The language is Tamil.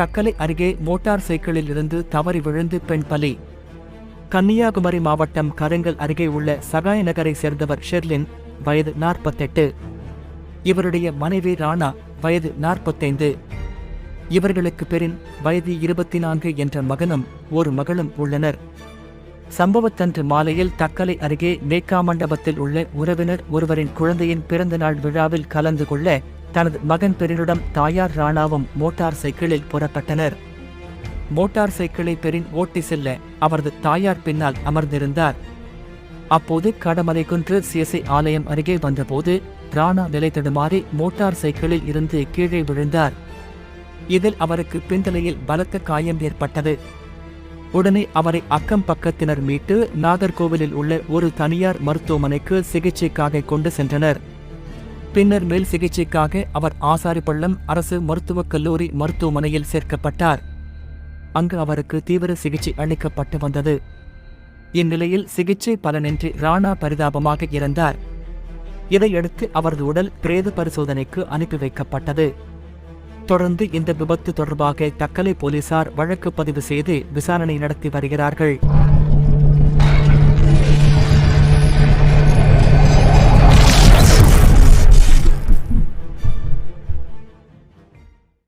தக்கலை அருகே மோட்டார் சைக்கிளில் இருந்து தவறி விழுந்து பெண் பலி. கன்னியாகுமரி மாவட்டம் கருங்கல் அருகே உள்ள சகாய நகரை சேர்ந்தவர் ஷெர்லின் வயது நாற்பத்தெட்டு. இவருடைய மனைவி ராணா வயது நாற்பத்தைந்து. இவர்களுக்கு பெரின் வயது இருபத்தி நான்கு என்ற மகனும் ஒரு மகளும் உள்ளனர். சம்பவத்தன்று மாலையில் தக்கலை அருகே மேக்கா மண்டபத்தில் உள்ள உறவினர் ஒருவரின் குழந்தையின் பிறந்தநாள் விழாவில் கலந்து கொள்ள தனது மகன் பெரினுடன் தாயார் ராணாவும் மோட்டார் சைக்கிளில் புறப்பட்டனர். மோட்டார் சைக்கிளை பெரின் ஓட்டி செல்ல அவரது தாயார் பின்னால் அமர்ந்திருந்தார். அப்போது கடமலைக்குன்று சிஎஸ்ஐ ஆலயம் அருகே வந்தபோது ராணா நிலை தடுமாறி மோட்டார் சைக்கிளில் இருந்து கீழே விழுந்தார். இதில் அவருக்கு பின்தலையில் பலத்த காயம் ஏற்பட்டது. உடனே அவரை அக்கம் பக்கத்தினர் மீட்டு நாகர்கோவிலில் உள்ள ஒரு தனியார் மருத்துவமனைக்கு சிகிச்சைக்காக கொண்டு சென்றனர். பின்னர் மேல் சிகிச்சைக்காக அவர் ஆசாரிப்பள்ளம் அரசு மருத்துவக் கல்லூரி மருத்துவமனையில் சேர்க்கப்பட்டார். அங்கு அவருக்கு தீவிர சிகிச்சை அளிக்கப்பட்டு வந்தது. இந்நிலையில் சிகிச்சை பலனின்றி ராணா பரிதாபமாக இறந்தார். இதையடுத்து அவரது உடல் பிரேத பரிசோதனைக்கு அனுப்பி வைக்கப்பட்டது. தொடர்ந்து இந்த விபத்து தொடர்பாக தக்கலை போலீசார் வழக்கு பதிவு செய்து விசாரணை நடத்தி வருகிறார்கள்.